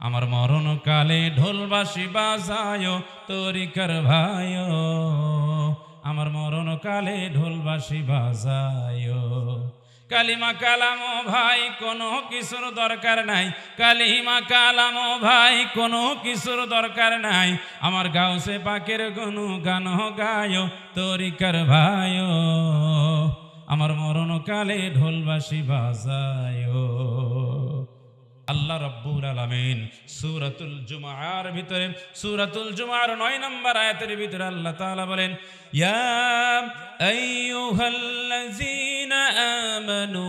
আমার মরণ কালে ঢোলবাসি বাজায় তরিকার ভাই আমার মরণ কালে ঢোলবাসি বাজায়। কালিমা কালামো ভাই, কোনো কিছুর দরকার নাই। কালিমা কালামো ভাই, কোনো কিছুর দরকার নাই। আমার গাউসে পাকের কোনো গান গায় তরিকার ভাই আমার মরণ কালে ঢোলবাসি বাজায়। আল্লাহ রব্বুল আলামিন সূরাতুল জুমার ভিতরে, সূরাতুল জুমার 9 নম্বর আয়াতের ভিতরে আল্লাহ তাআলা বলেন, ইয়া আমানু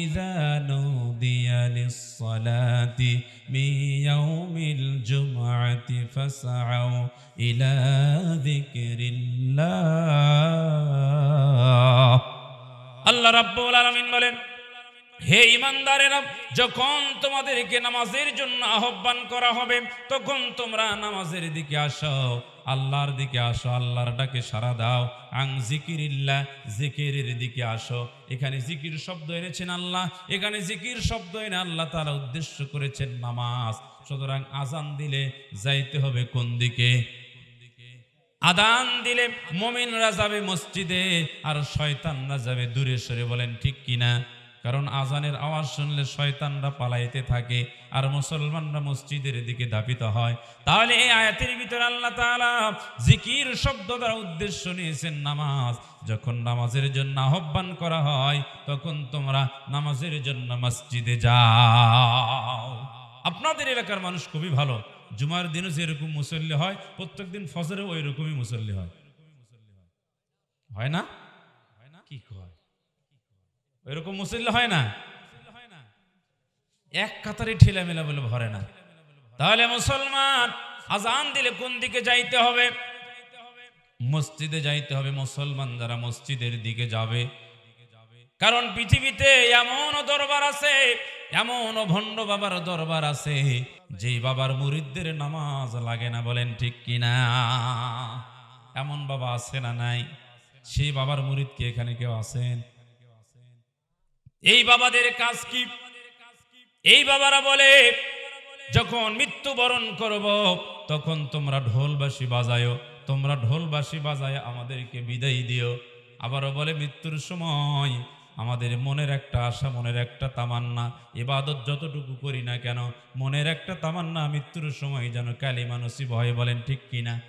ইযা নুদিয়া লিস-সালাতি মিন ইয়াউমিল জুমআতি ফাসআউ ইলা যিকরিল্লাহ। আল্লাহ রাব্বুল আলামিন বলেন হে ইমানদারেরা, যখন তোমাদেরকে নামাজের জন্য আহ্বান করা হবে, তখন তোমরা নামাজের দিকে আসো, আল্লাহর দিকে আসো, আল্লাহর ডাকে সাড়া দাও, আং জিকিরিল্লাহ, জিকিরের দিকে আসো। এখানে জিকির শব্দ এনেছেন আল্লাহ, এখানে জিকির শব্দ এনে আল্লাহ তারা উদ্দেশ্য করেছেন নামাজ। সুতরাং আজান দিলে যাইতে হবে কোন দিকে? আদান দিলে মমিনরা যাবে মসজিদে, আর শয়তানরা যাবে দূরে সরে, বলেন ঠিক কিনা? কারণ আজানের আওয়াজ শুনলে শয়তানরা পালাইতে থাকে আর মুসলমানরা মসজিদের দিকে ধাপিত হয়। তাহলে এই আয়াতের ভিতরে আল্লাহ তাআলা জিকির শব্দ দ্বারা উদ্দেশ্য নিয়েছেন নামাজ। যখন নামাজের জন্য আহ্বান করা হয়, তখন তোমরা নামাজের জন্য মসজিদে যাও। আপনাদের এলাকার মানুষ খুবই ভালো। জুমার দিনও যেরকম মুসল্লি হয়, প্রত্যেক দিন ফজরে ওই রকমই মুসল্লি হয়। হয় না? কি কয়? ওইরকম মুসল্লি হয় না। এক কাতারে ঠেলা মেলা বলে ভরে না। তাহলে মুসলমান আজান দিলে কোন দিকে যাইতে হবে? মসজিদে যাইতে হবে। মুসলমান যারা মসজিদের দিকে যাবে। কারণ পৃথিবীতে এমন দরবার আছে, এমন ভণ্ড বাবার দরবার আছে, যেই বাবার মুরিদদের নামাজ লাগে না বলেন ঠিক কিনা? এমন বাবা আছে না নাই? সেই বাবার মুরিদ কি এখানে কেউ আছেন? এই বাবাদের কাজ কি? এই বাবারা বলে, যখন মৃত্যুবরণ করব, তখন তোমরা ঢোলবাসি বাজায়ো, তোমরা ঢোলবাসি বাজায় আমাদেরকে বিদায় দিও। আবারও বলে, মৃত্যুর সময় আমাদের মনের একটা আশা, মনের একটা তামান্না, এবাদত যতটুকু করি না কেন, মনের একটা তামান্না মৃত্যুর সময় যেন কালী নসিব ভয় বলেন ঠিক কিনা?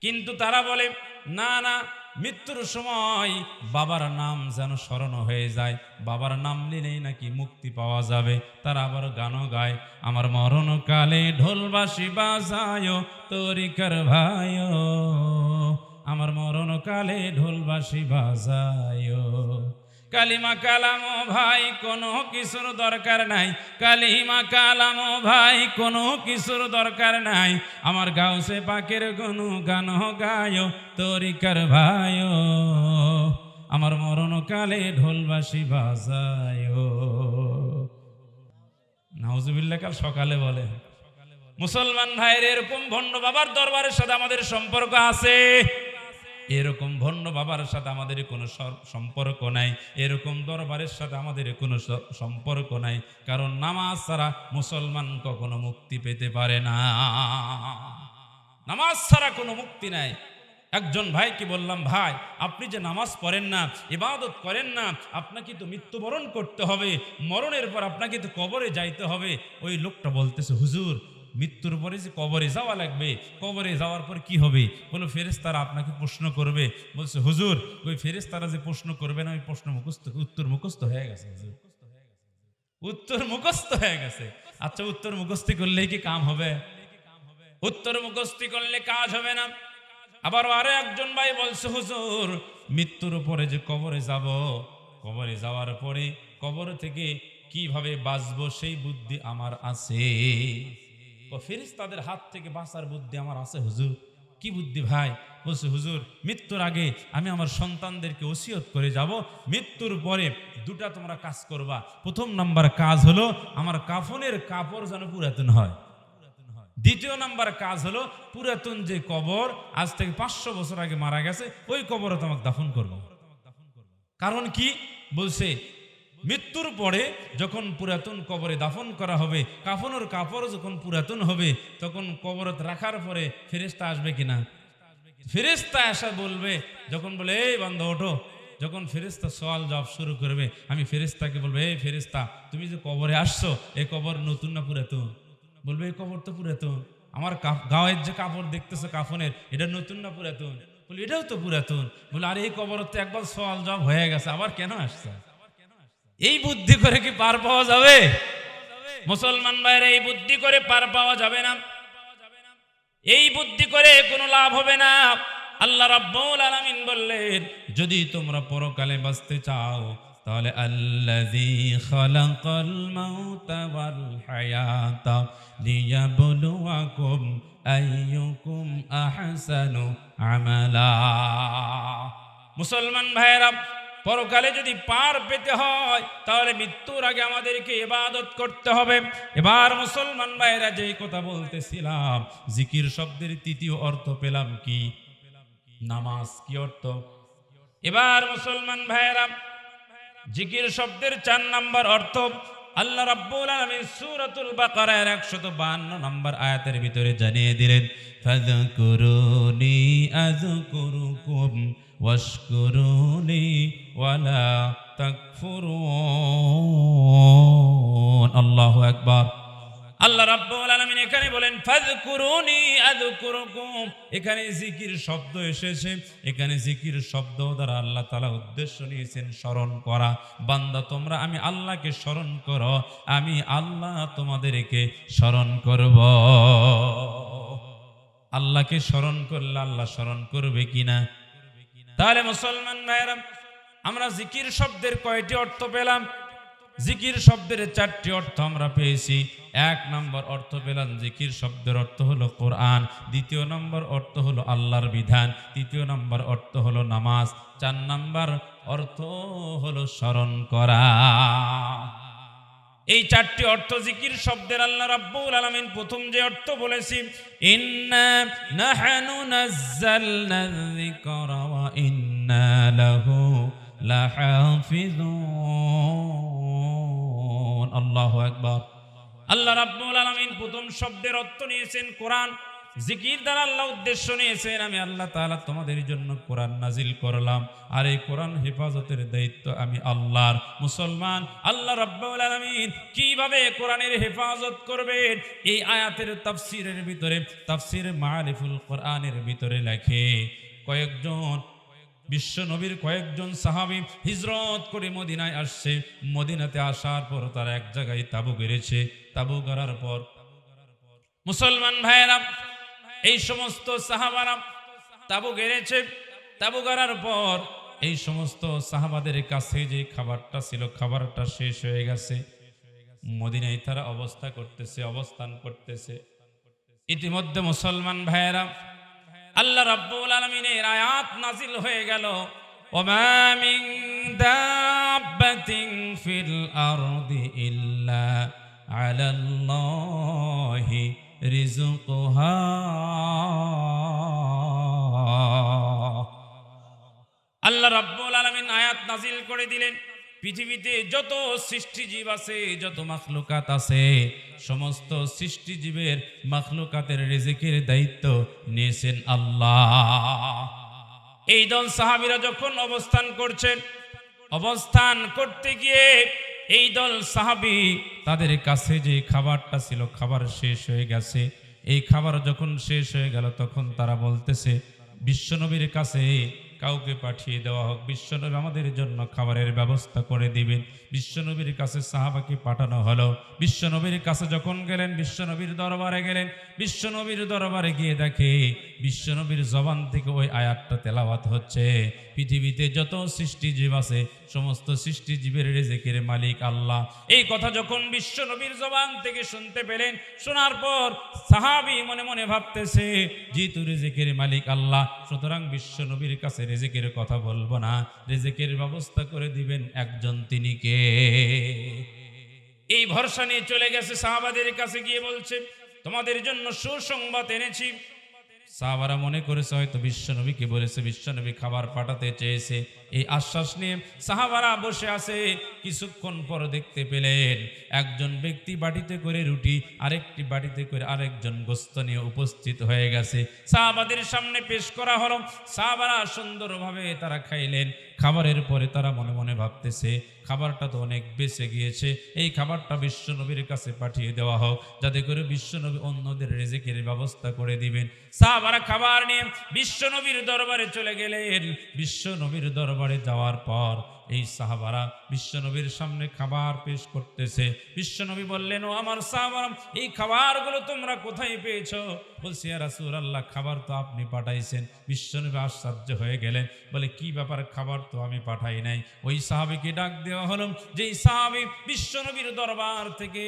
কিন্তু তারা বলে, না না মৃত্যুর সময় বাবার নাম যেন স্মরণ হয়ে যায়। বাবার নাম নিলেই নাকি মুক্তি পাওয়া যাবে। তারা আবার গানও গায়, আমার মরণকালে ঢোলবাসি বাজায় তরিকার ভাই আমার মরণকালে ঢোলবাসি বাজায়। কালিমা কালাম ভাই, কোনো কিছুর দরকার নাই। কালিমা কালাম ভাই, কোনো কিছুর দরকার নাই। আমার গাউসে পাকের কোনো গান গায় তরিকার ভাই আমার মরণ কালে ঢোলবাসি বাজায়। নাউজুবিল্লাহ, কাল সকালে বলে, মুসলমান ভাইয়ের এরকম ভণ্ড বাবার দরবারের সাথে আমাদের সম্পর্ক আছে? এরকম ভণ্ড বাবার সাথে আমাদের কোনো সম্পর্ক নাই, এরকম দরবারের সাথে আমাদের কোনো সম্পর্ক নাই, কারণ নামাজ ছাড়া মুসলমান কখনো মুক্তি পেতে পারে না। নামাজ ছাড়া কোনো মুক্তি নাই। একজন ভাইকে বললাম, ভাই, আপনি যে নামাজ পড়েন না, ইবাদত করেন না, আপনাকে তো মৃত্যুবরণ করতে হবে, মরণের পর আপনাকে তো কবরে যাইতে হবে। ওই লোকটা বলতেছে, হুজুর মৃত্যুর পরে যে কবরে যাওয়া লাগবে, কবরে যাওয়ার পর কি হবে? বলো ফেরেস্তারা আপনাকে প্রশ্ন করবে। বলছে, হুজুর, ওই ফেরেস্তারা যে প্রশ্ন করবে না, ওই প্রশ্ন মুখস্থ, উত্তর মুখস্থ হয়ে গেছে উত্তর মুখস্থ হয়ে গেছে। আচ্ছা উত্তর মুখস্থি করলেই কি কাম হবে? উত্তর মুখস্থি করলে কাজ হবে না। আবার আরও একজন ভাই বলছে, হুজুর, মৃত্যুর পরে যে কবরে যাব, কবরে যাওয়ার পরে কবর থেকে কীভাবে বাঁচবো সেই বুদ্ধি আমার আছে। ও ফেরিস তাদের হাত থেকে বাঁচার বুদ্ধি আমার আছে, হুজুর। কি বুদ্ধি ভাই? বলছে, হুজুর, মৃত্যুর আগে আমি আমার সন্তানদেরকে ওসিয়ত করে যাব। মৃত্যুর পরে দুটা তোমরা কাজ করবা। প্রথম নাম্বার কাজ হলো, আমার কাফনের কাপড় যেন পুরাতন হয়। দ্বিতীয় নাম্বার কাজ হলো, পুরাতন যে কবর, আজ থেকে পাঁচশো বছর আগে মারা গেছে, ওই কবরে তোমাকে দাফন করব। কারণ কি? বলছে মৃত্যুর পরে যখন পুরাতন কবরে দাফন করা হবে, কাফনের কাপড় যখন পুরাতন হবে, তখন কবরত রাখার পরে ফেরেস্তা আসবে কিনা? ফেরেস্তা আসা বলবে, যখন বলে, এই বান্ধব ওঠো। যখন ফেরেস্তা সওয়াল জবাব শুরু করবে, আমি ফেরেস্তাকে বলব, এই ফেরেস্তা তুমি যে কবরে আসছো এই কবর নতুন না পুরাতন? বলবে এই কবর তো পুরাতন। আমার গায়ের যে কাপড় দেখতেছো কাফনের, এটা নতুন না পুরাতন? বলি, এটাও তো পুরাতন। বলে, আরে, এই কবর তো একবার সওয়াল জবাব হয়ে গেছে, আবার কেন আসছে? এই বুদ্ধি করে কি পার পাওয়া যাবে? মুসলমান ভাইরা এই বুদ্ধি করে পার পাওয়া যাবে না। এই বুদ্ধি করে কোনো লাভ হবে না। আল্লাহ রাব্বুল আলামিন বললেন, যদি তোমরা পরকালে বাঁচতে চাও, তাহলে আল্লাযী খালাকাল মাউতা ওয়াল হায়াতা লিয়াবলুয়াকুম আইয়ুকুম আহসানু আমালা। মুসলমান ভাইরা পরকালে যদি পার পেতে হয়, তাহলে মৃত্যুর আগে আমাদেরকে ইবাদত করতে হবে। এবার মুসলমান ভাইরা যেই কথা বলতেছিলাম, জিকির শব্দের তৃতীয় অর্থ পেলাম কি? নামাজ কি অর্থ? এবার মুসলমান ভাইরা জিকির শব্দের চার নাম্বার অর্থ, আল্লাহ রাব্বুল আলামিন সূরাতুল বাকারার 152 নম্বর আয়াতের ভিতরে জানিয়ে দিলেন, ফাযকুরুনি আযকুরুকুম ওয়াশকুরুনি ওয়ালা তাকফুরুন আল্লাহু আকবার আল্লাহ রাব্বুল আলামিন এখানে বলেন, ফাযকুরুনি আযকুরুকুম. এখানে জিকির শব্দ এসেছে। এখানে জিকির শব্দ দ্বারা আল্লাহ তাআলা উদ্দেশ্য নিয়েছেন স্মরণ করা। বান্দা, তোমরা আমি আল্লাহকে স্মরণ করো, আমি আল্লাহ তোমাদেরকে স্মরণ করব। আল্লাহকে স্মরণ করলে আল্লাহ স্মরণ করবে কিনা? তাহলে মুসলমান ভাইরা আমরা জিকির শব্দের কয়টি অর্থ পেলাম? জিকির শব্দের চারটি অর্থ আমরা পেয়েছি। এক নম্বর অর্থ পেলাম জিকির শব্দের অর্থ হলো কোরআন। দ্বিতীয় নম্বর অর্থ হলো আল্লাহর বিধান। তৃতীয় নম্বর অর্থ হলো নামাজ। চার নম্বর অর্থ হলো স্মরণ করা। এই চারটি অর্থ জিকির শব্দের আল্লাহ রাব্বুল আলামিন প্রথম যে অর্থ বলেছি, ইন্না নাহানু নাযালনা যিকরা ওয়া ইন্না লাহু লাহাফিজুন। আল্লাহু আকবার। আল্লাহ রাব্বুল আলামিন প্রথম শব্দের অর্থ নিয়েছেন কোরআন। জিকির দ্বারা আল্লাহ উদ্দেশ্য নিয়েছেন আমি আল্লাহ তাআলা তোমাদের জন্য কোরআন নাজিল করলাম। আর এই কোরআন হেফাজতের দায়িত্ব আমি আল্লাহর। মুসলমান, আল্লাহ রাব্বুল আলামিন কীভাবে কোরআনের হেফাজত করবেন? এই আয়াতের তাফসীরের ভিতরে, তাফসীর মারিফুল কোরআনের ভিতরে লেখে, কয়েকজন বিশ্ব নবীর কয়েকজন সাহাবি হিজরত করে মদিনায় আসছে। মদিনাতে আসার পর তারা এক জায়গায় তাবু গেড়েছে। তাবু গড়ার পর, মুসলমান ভাইয়েরা এই সমস্ত সাহাবারা তাবু গেড়েছে, তাবু গড়ার পর এই সমস্ত সাহাবাদের কাছে যে খাবারটা ছিল, খাবারটা শেষ হয়ে গেছে। মদিনায় তারা অবস্থা করতেছে, অবস্থান করতেছে। ইতিমধ্যে মুসলমান ভাইয়েরা, আল্লাহ রাব্বুল আলামিনের আয়াত নাজিল হয়ে গেল। ওমা মিন দাব্বাতিন ফিল আরদি ইল্লা আলাল্লাহি আল্লাহ রাব্বুল আলামিন আয়াত নাজিল করে দিলেন, পৃথিবীতে যত সৃষ্টিজীব আছে, যত মাখলুকাত আছে, সমস্ত সৃষ্টিজীবের মাখলুকাতের রিজিকের দায়িত্ব নিয়েছেন আল্লাহ। এই দল সাহাবীরা যখন অবস্থান করছেন, অবস্থান করতে গিয়ে এই দল সাহাবি তাদের কাছে যে খাবারটা ছিল, খাবার শেষ হয়ে গেছে। এই খাবার যখন শেষ হয়ে গেল, তখন তারা বলতেছে, বিশ্বনবীর কাছে কাউকে পাঠিয়ে দেওয়া হোক। বিশ্বনবী আমাদের জন্য খাবারের ব্যবস্থা করে দিবেন। বিশ্বনবীর কাছে সাহাবাকে পাঠানো হলো। বিশ্বনবীর কাছে যখন গেলেন, বিশ্বনবীর দরবারে গেলেন, বিশ্বনবীর দরবারে গিয়ে দেখে বিশ্বনবীর জবান থেকে ওই আয়াতটা তেলাওয়াত হচ্ছে। পৃথিবীতে যত সৃষ্টিজীব আছে, সমস্ত সৃষ্টিজীবের রেজেকের মালিক আল্লাহ। এই কথা যখন বিশ্বনবীর জবান থেকে শুনতে পেলেন, শোনার পর সাহাবি মনে মনে ভাবতেছে, যেহেতু রেজেকের মালিক আল্লাহ, সুতরাং বিশ্বনবীর কাছে রেজেকের কথা বলব না। রেজেকের ব্যবস্থা করে দিবেন একজন তিনি কে? এই ভরসা নিয়ে চলে গেছে সাহাবাদের কাছে গিয়ে বলছে, তোমাদের জন্য সুসংবাদ এনেছি। সাহাবারা মনে করেছে, হয়তো বিশ্বনবীকে বলেছে বিশ্বনবী খাবার পাঠাতে চেয়েছে। এই আশ্বাস নিয়ে সাহাবারা বসে আছে, কিছুক্ষণ পর দেখতে পেলেন, একজন ব্যক্তি বাটিতে করে রুটি, আরেকটি বাটিতে করে আরেকজন গোস্ত নিয়ে উপস্থিত হয়ে গেছে। সাহাবাদের সামনে পেশ করা হলো। সাহাবারা সুন্দরভাবে তারা খাইলেন। খাবারের পরে তারা মনে মনে ভাবতেছে, খাবারটা তো অনেক বেঁচে গিয়েছে। এই খাবারটা বিশ্বনবীর কাছে পাঠিয়ে দেওয়া হোক, যাতে করে বিশ্বনবী অন্যদের রেজেকের ব্যবস্থা করে দিবেন। সাহাবারা খাবার নিয়ে বিশ্বনবীর দরবারে চলে গেলেন। বিশ্বনবীর দরবারে যাওয়ার পর এই সাহাবারা বিশ্বনবীর সামনে খাবার পেশ করতেছে। বিশ্বনবী বললেন, ও আমার সাহাবারা, এই খাবারগুলো তোমরা কোথায় পেয়েছ? বলছি রাসুল আল্লাহ খাবার তো আপনি পাঠাইছেন। বিশ্বনবী আশ্চর্য হয়ে গেলেন, বলে, কি ব্যাপার, খাবার তো আমি পাঠাই নাই? ওই সাহাবিকে ডাক দেওয়া হলো, যেই সাহাবি বিশ্বনবীর দরবার থেকে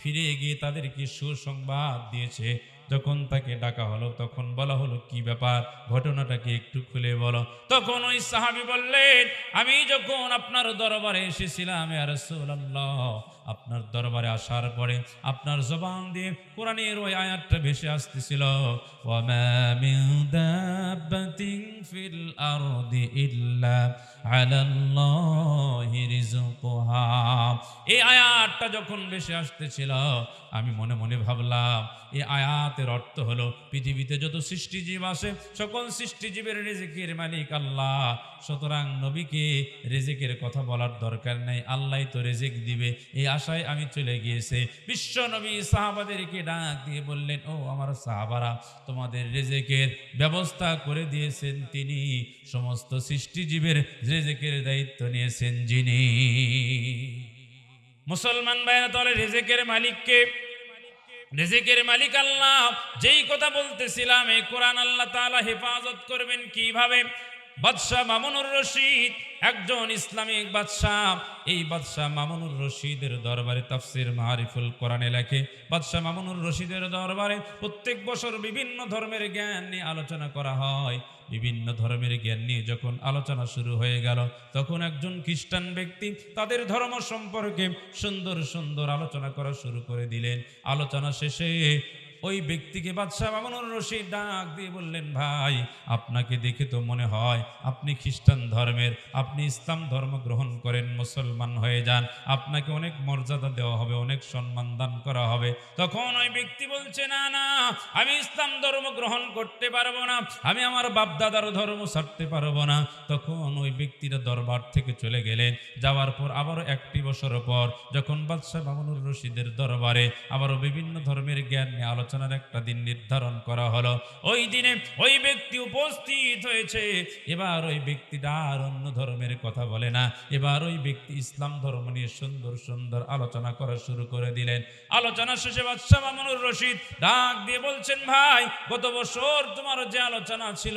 ফিরে গিয়ে তাদেরকে সুসংবাদ দিয়েছে। যখন তাকে ডাকা হলো, তখন বলা হলো, কি ব্যাপার? ঘটনাটাকে একটু খুলে বলো। তখন ওই সাহাবি বললেন, আমি যখন আপনার দরবারে এসেছিলাম আর রাসূলুল্লাহ আপনার দরবারে আসার পরে আপনার জবান দিয়ে কোরআনের ওই আয়াতটা ভেসে আসতেছিল। এই আয়াতটা যখন ভেসে আসতেছিল, আমি মনে মনে ভাবলাম, এই আয়াতের অর্থ হলো পৃথিবীতে যত সৃষ্টিজীব আছে, সকল সৃষ্টিজীবের রেজেকের মালিক আল্লাহ। সুতরাং নবীকে রেজেকের কথা বলার দরকার নেই, আল্লাহ তো রেজেক দিবে। এই আশায় আমি চলে গিয়েছে। বিশ্ব নবী সাহাবাদেরকে ডাক দিয়ে বললেন, ও আমার সাহাবারা, তোমাদের রেজেকের ব্যবস্থা করে দিয়েছেন তিনি। সমস্ত সৃষ্টিজীবের রেজেকের দায়িত্ব নিয়েছেন যিনি। মুসলমান ভাইরা, তাহলে রেজেকের মালিককে, রেজেকের মালিক আল্লাহ, যেই কথা বলতেছিলাম, এই কোরআন আল্লাহ তাআলা হেফাজত করবেন কীভাবে? বাদশাহ মামুনুর রশিদ, একজন ইসলামিক বাদশাহ। এই বাদশাহ মামুনুর রশিদের দরবারে তাফসির মারিফুল কোরআনে লেখে, বাদশাহ মামুনুর রশিদের দরবারে প্রত্যেক বছর বিভিন্ন ধর্মের জ্ঞান নিয়ে আলোচনা করা হয়। বিভিন্ন ধর্মের জ্ঞান নিয়ে যখন আলোচনা শুরু হয়ে গেল, তখন একজন খ্রিস্টান ব্যক্তি তাদের ধর্ম সম্পর্কে সুন্দর সুন্দর আলোচনা করা শুরু করে দিলেন। আলোচনা শেষে ওই ব্যক্তিকে বাদশাহ মামুনুর রশিদ ডাক দিয়ে বললেন, ভাই, আপনাকে দেখে তো মনে হয় আপনি খ্রিস্টান ধর্মের, আপনি ইসলাম ধর্ম গ্রহণ করেন, মুসলমান হয়ে যান, আপনাকে অনেক মর্যাদা দেওয়া হবে, অনেক সম্মান দান করা হবে। তখন ওই ব্যক্তি বলছে, না না, আমি ইসলাম ধর্ম গ্রহণ করতে পারব না, আমি আমার বাপ দাদার ধর্ম ছাড়তে পারব না। তখন ওই ব্যক্তিরা দরবার থেকে চলে গেলেন। যাওয়ার পর আবারও একটি বছর পর যখন বাদশাহ মামুনুর রশিদের দরবারে আবারও বিভিন্ন ধর্মের জ্ঞান নিয়ে আলোচনার একটা দিন নির্ধারণ করা হলো। ওই দিনে ওই ব্যক্তি উপস্থিত হয়েছে। এবার ওই ব্যক্তিটা আর অন্য ধর্মের কথা বলে না। এবার ওই ব্যক্তি ইসলাম ধর্ম নিয়ে সুন্দর সুন্দর আলোচনা করা শুরু করে দিলেন। আলোচনা শেষে বাদশাহ মামুনুর রশিদ ডাক দিয়ে বলছেন, ভাই, গত বছর তোমার যে আলোচনা ছিল,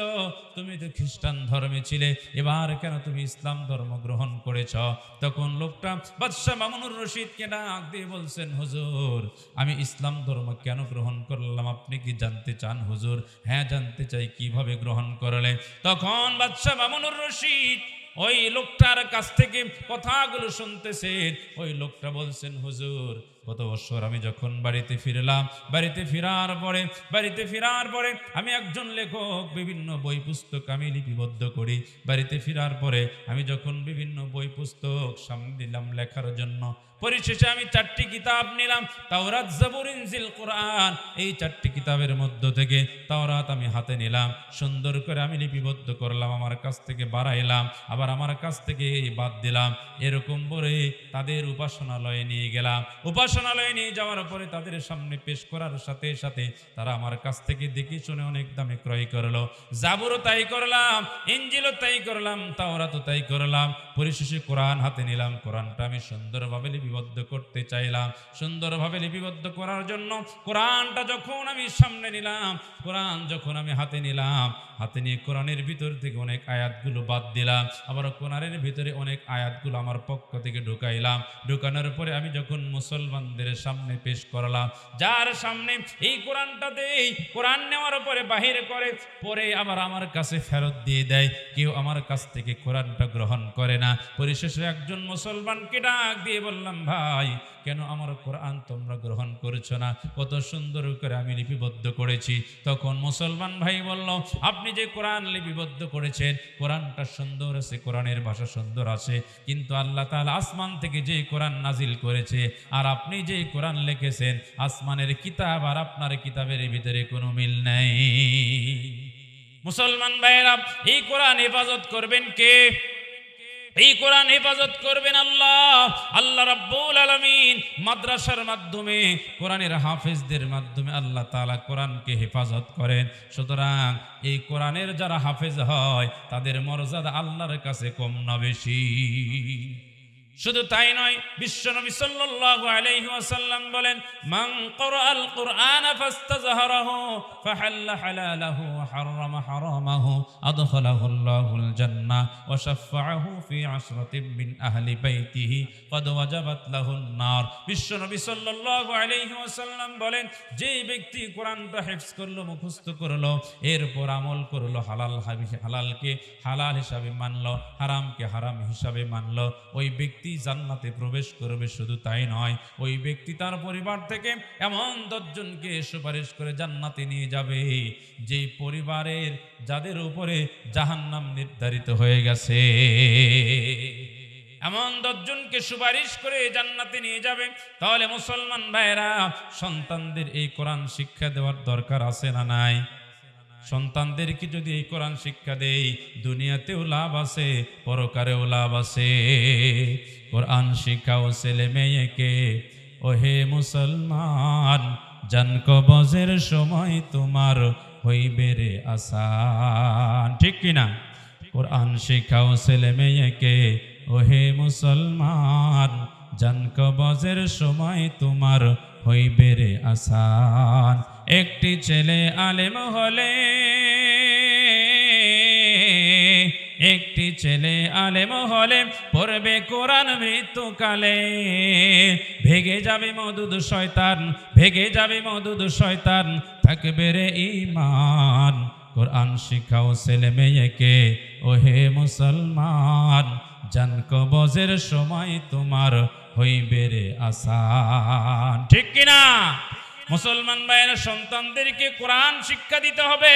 তুমি তো খ্রিস্টান ধর্মে ছিলে। এবার কেন তুমি ইসলাম ধর্ম গ্রহণ করেছ? তখন লোকটা বাদশাহ মামুনুর রশিদকে ডাক দিয়ে বলছেন, হুজুর, আমি ইসলাম ধর্ম কেন গ্রহণ করলাম। আপনি কি জানতে চান? হুজুর হ্যাঁ জানতে চাই, কীভাবে গ্রহণ করলে? তখন বাদশাহ মামুনুর রশিদ ওই লোকটার কাছ থেকে কথাগুলো শুনতেছেন। ওই লোকটা বলছেন, হুজুর, গত বছর আমি যখন বাড়িতে ফিরলাম, বাড়িতে ফেরার পরে, বাড়িতে ফেরার পরে আমি একজন লেখক, বিভিন্ন বই পুস্তক আমি লিপিবদ্ধ করি। বাড়িতে ফেরার পরে আমি যখন বিভিন্ন বই পুস্তক সামনে দিলাম লেখার জন্য পরিশেষে আমি চারটি কিতাব নিলাম। তাওরাত জাবুর ইনজিল কোরআন। এই চারটি কিতাবের মধ্য থেকে তাওরাত আমি হাতে নিলাম। সুন্দর করে আমি লিপিবদ্ধ করলাম, আমার কাছ থেকে বাড়াইলাম, আবার আমার কাছ থেকে বাদ দিলাম। এরকম করে তাদের উপাসনালয়ে নিয়ে গেলাম। উপাসনালয়ে নিয়ে যাওয়ার পরে তাদের সামনে পেশ করার সাথে সাথে তারা আমার কাছ থেকে দেখে শুনে অনেক দামে ক্রয় করল। জাবুরও তাই করলাম ইঞ্জিলও তাই করলাম, তাওরাতও তাই করলাম। পরিশেষে কোরআন হাতে নিলাম। কোরআনটা আমি সুন্দরভাবে লিপিবদ্ধ করতে চাইলাম। সুন্দরভাবে লিপিবদ্ধ করার জন্য কোরআনটা যখন আমি সামনে নিলাম, কোরআন যখন আমি হাতে নিলাম, হাতে নিয়ে কোরআনের ভিতর থেকে অনেক আয়াতগুলো বাদ দিলাম। আবার কোরআনের ভিতরে অনেক আয়াতগুলো আমার পক্ষ থেকে ঢুকাইলাম। ঢুকানোর পরে আমি যখন মুসলমানদের সামনে পেশ করলাম, যার সামনে এই কোরআনটা দেই কোরআন নেওয়ার পরে বাহির করে, পরে আবার আমার কাছে ফেরত দিয়ে দেয়। কেউ আমার কাছ থেকে কোরআনটা গ্রহণ করে না। পরিশেষে একজন মুসলমানকে ডাক দিয়ে বললাম ভাই, কেন আমার কোরআন তোমরা গ্রহণ করছ না? কত সুন্দর করে আমি লিপিবদ্ধ করেছি। তখন মুসলমান ভাই বলল, আপনি যে কোরআন লিপিবদ্ধ করেছেন, কোরআনটা সুন্দর আছে, কোরআনের ভাষা সুন্দর আছে, কিন্তু আল্লাহ তাআলা আসমান থেকে যে কোরআন নাজিল করেছে, আর আপনি যে কোরআন লিখেছেন, আসমানের কিতাব আর আপনার কিতাবের ভিতরে কোনো মিল নেই। মুসলমান ভাইয়েরা, এই কোরআন হেফাজত করবেন কে? এই কোরআন হেফাজত করবেন আল্লাহ। আল্লাহ রাব্বুল আলামিন মাদ্রাসার মাধ্যমে, কোরআনের হাফেজদের মাধ্যমে আল্লাহ তাআলা কোরআনকে হেফাজত করেন। সুতরাং এই কোরআনের যারা হাফেজ হয়, তাদের মর্যাদা আল্লাহর কাছে কম না বেশি। শুধু তাই নয় বিশ্বনবী সাল্লাল্লাহু আলাইহি ওয়াসাল্লাম বলেন, মান কুরআন ফাস্তাজহারাহু, ফাহাল্লা হালালাহু হারামাহু, আদখালাহু আল্লাহুল জান্নাহ ওয়া ফি মিন আহলি বাইতিহি ক্বাদ ওয়াজাবাত লাহুন নার। সাল্লাল্লাহু আলাইহি ওয়াসাল্লাম বলেন যে ব্যক্তি কোরআনটা হিফজ করল, মুখস্থ করল, এরপর আমল করল, হালাল হালালকে হালাল হিসাবে মানলো, হারামকে হারাম হিসাবে মানলো, ওই ব্যক্তি জান্নাতে প্রবেশ করবে শুধু তাই নয়, ওই ব্যক্তি তার পরিবার থেকে এমন দশজনকে সুপারিশ করে জান্নাতে নিয়ে যাবে। যে পরিবারের, যাদের উপরে জাহান্নাম নির্ধারিত হয়ে গেছে, এমন দশজনকে সুপারিশ করে জান্নাতে নিয়ে যাবে। তাহলে মুসলমান ভাইরা সন্তানদের এই কোরআন শিক্ষা দেওয়ার দরকার আছে না নাই? সন্তানদেরকে যদি এই কোরআন শিক্ষা দেই, দুনিয়াতেও লাভ আছে, পরকারেও লাভ আছে। কোরআন শিক্ষাও ছেলে মেয়েকে, ওহে মুসলমান, জান কবজের সময় তোমার হইবে রে আসান। ঠিক কিনা কোরআন শিখাও ছেলে মেয়েকে, ওহে মুসলমান, জান কবজের সময় তোমার হইবে রে আসান। একটি ছেলে আলেম হলে, একটি ছেলে আলেম হলে পড়বে কোরআন মৃত্যুকালে। ভেগে যাবে মধুদ শয়তান, ভেগে যাবে মধুদ শয়তান, থাকবে রে ইমান কোরআন শিখাও ছেলে মেয়েকে, ওহে মুসলমান, জান কবজের সময় তোমার হইবে রে আসান। ঠিক কিনা? মুসলমান ভাইয়ের সন্তানদেরকে কোরআন শিক্ষা দিতে হবে।